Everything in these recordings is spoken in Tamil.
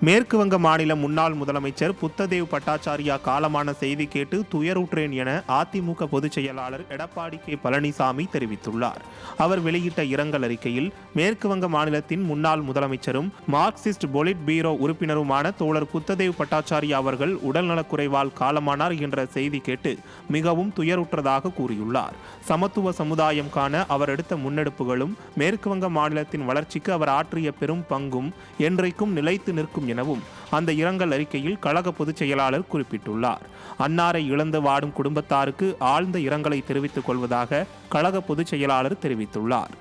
மேற்கு வங்க மாநில முன்னாள் முதலமைச்சர் புத்ததேவ் பட்டாச்சாரியா காலமான செய்தி கேட்டு துயருற்றேன் என அதிமுக பொதுச் செயலாளர் எடப்பாடி கே. பழனிசாமி தெரிவித்துள்ளார். அவர் வெளியிட்ட இரங்கல் அறிக்கையில் மேற்கு வங்க மாநிலத்தின் முன்னாள் முதலமைச்சரும் மார்க்சிஸ்ட் பொலிட் பீரோ உறுப்பினருமான தோழர் புத்ததேவ் பட்டாச்சாரியா அவர்கள் உடல்நலக்குறைவால் காலமானார் என்ற செய்தி கேட்டு மிகவும் துயருற்றதாக கூறியுள்ளார். சமத்துவ சமுதாயம் காண அவர் எடுத்த முன்னெடுப்புகளும் மேற்கு வங்க மாநிலத்தின் வளர்ச்சிக்கு அவர் ஆற்றிய பெரும் பங்கும் என்றைக்கும் நிலைத்து நிற்கும் எனவும் அந்த இரங்கல் அறிக்கையில் கழக பொதுச் செயலாளர் குறிப்பிட்டுள்ளார். அன்னாரை இழந்து வாடும் குடும்பத்தாருக்கு ஆழ்ந்த இரங்கலை தெரிவித்துக் கொள்வதாக கழக பொதுச் செயலாளர் தெரிவித்துள்ளார்.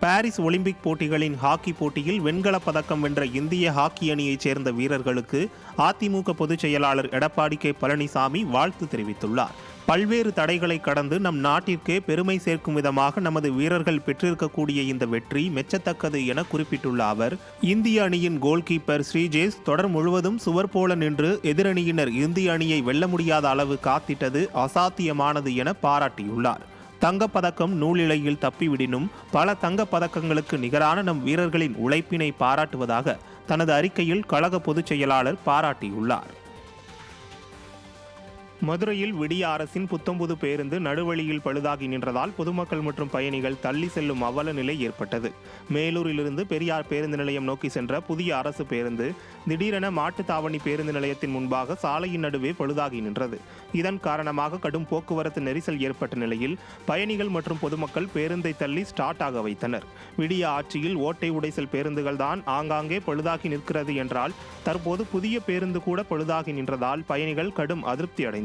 பாரிஸ் ஒலிம்பிக் போட்டிகளின் ஹாக்கி போட்டியில் வெண்கலப் பதக்கம் வென்ற இந்திய ஹாக்கி அணியைச் சேர்ந்த வீரர்களுக்கு அதிமுக பொதுச் செயலாளர் எடப்பாடி கே. பழனிசாமி வாழ்த்து தெரிவித்துள்ளார். பல்வேறு தடைகளை கடந்து நம் நாட்டிற்கே பெருமை சேர்க்கும் விதமாக நமது வீரர்கள் பெற்றிருக்கக்கூடிய இந்த வெற்றி மெச்சத்தக்கது என குறிப்பிட்டுள்ள அவர் இந்திய அணியின் கோல்கீப்பர் ஸ்ரீஜேஷ் தொடர் முழுவதும் சுவர் போல நின்று எதிரணியினர் இந்திய அணியை வெல்ல முடியாத அளவு காத்திட்டது அசாத்தியமானது என பாராட்டியுள்ளார். தங்கப்பதக்கம் நூலிழையில் தப்பிவிடினும் பல தங்கப்பதக்கங்களுக்கு நிகரான நம் வீரர்களின் உழைப்பினை பாராட்டுவதாக தனது அறிக்கையில் கழக பொதுச் செயலாளர் பாராட்டியுள்ளார். மதுரையில் விடிய அரசின் புத்தம்புது பேருந்து நடுவழியில் பழுதாகி நின்றதால் பொதுமக்கள் மற்றும் பயணிகள் தள்ளி செல்லும் அவல நிலை ஏற்பட்டது. மேலூரிலிருந்து பெரியார் பேருந்து நிலையம் நோக்கி சென்ற புதிய அரசு பேருந்து திடீரென மாட்டுத்தாவணி பேருந்து நிலையத்தின் முன்பாக சாலையின் நடுவே பழுதாகி நின்றது. இதன் காரணமாக கடும் போக்குவரத்து நெரிசல் ஏற்பட்ட நிலையில் பயணிகள் மற்றும் பொதுமக்கள் பேருந்தை தள்ளி ஸ்டார்ட் ஆக வைத்தனர். விடிய ஆட்சியில் ஓட்டை உடைசல் பேருந்துகள் தான் ஆங்காங்கே பழுதாகி நிற்கிறது என்றால் தற்போது புதிய பேருந்து கூட பழுதாகி நின்றதால் பயணிகள் கடும் அதிருப்தி அடைந்தனர்.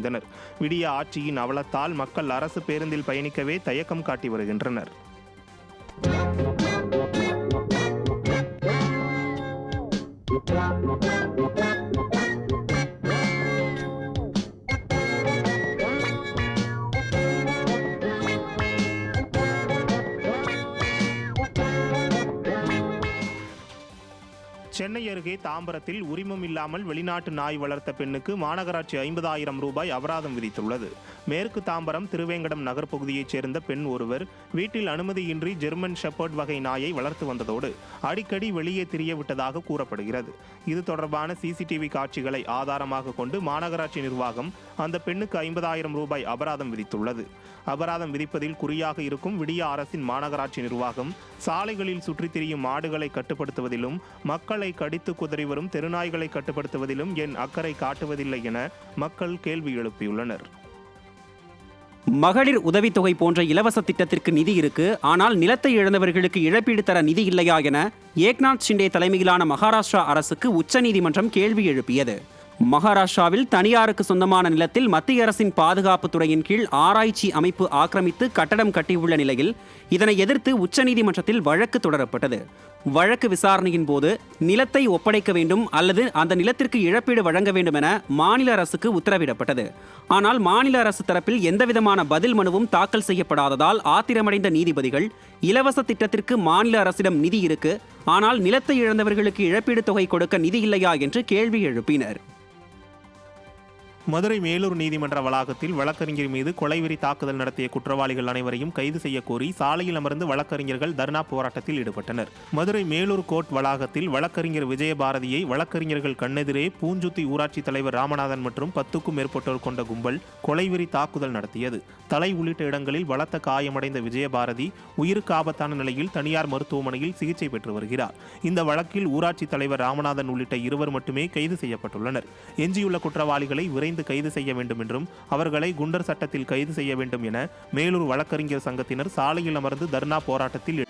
விடிய ஆட்சியின் அவலத்தால் மக்கள் அரசு பேருந்தில் பயணிக்கவே தயக்கம் காட்டி வருகின்றனர். சென்னை அருகே தாம்பரத்தில் உரிமம் இல்லாமல் வெளிநாட்டு நாய் வளர்த்த பெண்ணுக்கு மாநகராட்சி ஐம்பதாயிரம் ரூபாய் அபராதம் விதித்துள்ளது. மேற்கு தாம்பரம் திருவேங்கடம் நகர் பகுதியைச் சேர்ந்த பெண் ஒருவர் வீட்டில் அனுமதியின்றி ஜெர்மன் ஷெப்பர்ட் வகை நாயை வளர்த்து வந்ததோடு அடிக்கடி வெளியே திரிய விட்டதாக கூறப்படுகிறது. இது தொடர்பான சிசிடிவி காட்சிகளை ஆதாரமாக கொண்டு மாநகராட்சி நிர்வாகம் அந்த பெண்ணுக்கு ஐம்பதாயிரம் ரூபாய் அபராதம் விதித்துள்ளது. அபராதம் விதிப்பதில் குறியாக இருக்கும் விடிய அரசின் மாநகராட்சி நிர்வாகம் சாலைகளில் சுற்றித் திரியும் மாடுகளை கட்டுப்படுத்துவதிலும் மக்களை கடித்து குதறி வரும் தெருநாய்களை கட்டுப்படுத்துவதிலும் என் அக்கறை காட்டுவதில்லை என மக்கள் கேள்வி எழுப்பியுள்ளனர். மகளிர் உதவித்தொகை போன்ற இலவச திட்டத்திற்கு நிதி இருக்கு ஆனால் நிலத்தை இழந்தவர்களுக்கு இழப்பீடு தர நிதி இல்லையா என ஏக்நாத் ஷிண்டே தலைமையிலான மகாராஷ்டிரா அரசுக்கு உச்சநீதிமன்றம் கேள்வி எழுப்பியது. மகாராஷ்டிராவில் தனியாருக்கு சொந்தமான நிலத்தில் மத்திய அரசின் பாதுகாப்பு துறையின் கீழ் ஆராய்ச்சி அமைப்பு ஆக்கிரமித்து கட்டடம் கட்டியுள்ள நிலையில் இதனை எதிர்த்து உச்சநீதிமன்றத்தில் வழக்கு தொடரப்பட்டது. வழக்கு விசாரணையின் போது நிலத்தை ஒப்படைக்க வேண்டும் அல்லது அந்த நிலத்திற்கு இழப்பீடு வழங்க வேண்டும் என மாநில அரசுக்கு உத்தரவிடப்பட்டது. ஆனால் மாநில அரசு தரப்பில் எந்தவிதமான பதில் மனுவும் தாக்கல் செய்யப்படாததால் ஆத்திரமடைந்த நீதிபதிகள் இலவச திட்டத்திற்கு மாநில அரசிடம் நிதி இருக்கு ஆனால் நிலத்தை இழந்தவர்களுக்கு இழப்பீடு தொகை கொடுக்க நிதி இல்லையா என்று கேள்வி எழுப்பினர். மதுரை மேலூர் நீதிமன்ற வளாகத்தில் வழக்கறிஞர் மீது கொலைவெறி தாக்குதல் நடத்திய குற்றவாளிகள் அனைவரையும் கைது செய்ய கோரி சாலையில் அமர்ந்து வழக்கறிஞர்கள் தர்ணா போராட்டத்தில் ஈடுபட்டனர். மதுரை மேலூர் கோர்ட் வளாகத்தில் வழக்கறிஞர் விஜயபாரதியை வழக்கறிஞர்கள் கண்ணெதிரே பூஞ்சுத்தி ஊராட்சி தலைவர் ராமநாதன் மற்றும் பத்துக்கும் மேற்பட்டோர் கொண்ட கும்பல் கொலைவெறி தாக்குதல் நடத்தியது. தலை உள்ளிட்ட இடங்களில் பலத்த காயமடைந்த விஜயபாரதி உயிருக்கு ஆபத்தான நிலையில் தனியார் மருத்துவமனையில் சிகிச்சை பெற்று வருகிறார். இந்த வழக்கில் ஊராட்சி தலைவர் ராமநாதன் உள்ளிட்ட இருவர் மட்டுமே கைது செய்யப்பட்டுள்ளனர். எஞ்சியுள்ள குற்றவாளிகளை விரைந்து கைது செய்ய வேண்டும் என்றும் அவர்களை குண்டர் சட்டத்தில் கைது செய்ய வேண்டும் என மேலூர் வழக்கறிஞர் சங்கத்தினர் சாலையில் அமர்ந்து தர்ணா போராட்டத்தில்